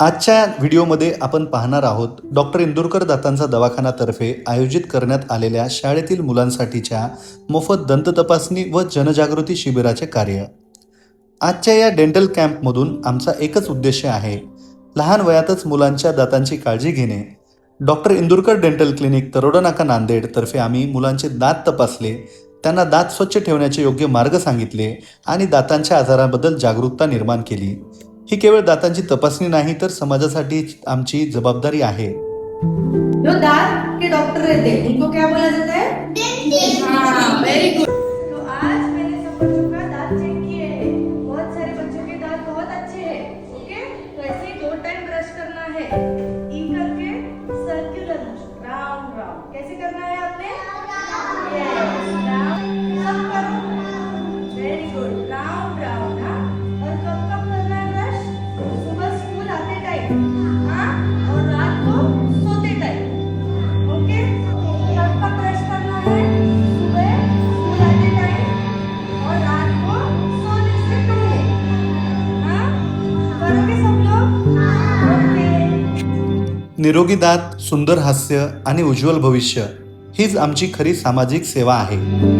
आजच्या व्हिडिओमध्ये आपण पाहणार आहोत डॉक्टर इंदुरकर दातांचा दवाखानातर्फे आयोजित करण्यात आलेल्या शाळेतील मुलांसाठीच्या मोफत दंत तपासणी व जनजागृती शिबिराचे कार्य. आजच्या या डेंटल कॅम्पमधून आमचा एकच उद्देश आहे लहान वयातच मुलांच्या दातांची काळजी घेणे. Doctor Indurkar dental clinic Taroda Naka Nanded तर्फे आम्ही मुलांचे दात तपासले त्यांना दात स्वच्छ ठेवण्याचे योग्य मार्ग सांगितले आणि दातांच्या आजाराबद्दल जागरूकता निर्माण केली. ही केवळ दातांची तपासणी नाही तर समाजासाठी आमची जबाबदारी आहे. जो दांत के डॉक्टर रहते हैं? उनको क्या बोला जाता है? हाँ वेरी गुड तो आज मैंने सब बच्चों का दांत चेक किए हैं। बहुत सारे बच्चों के दांत बहुत अच्छे हैं ओके तो ऐसे ही दो टाइम ब्रश करना है। ई करके सर्कुलर राउंड राउंड कैसे करना है निरोगी दात सुंदर हास्य आणि उज्ज्वल भविष्य हीच आमची खरी सामाजिक सेवा आहे.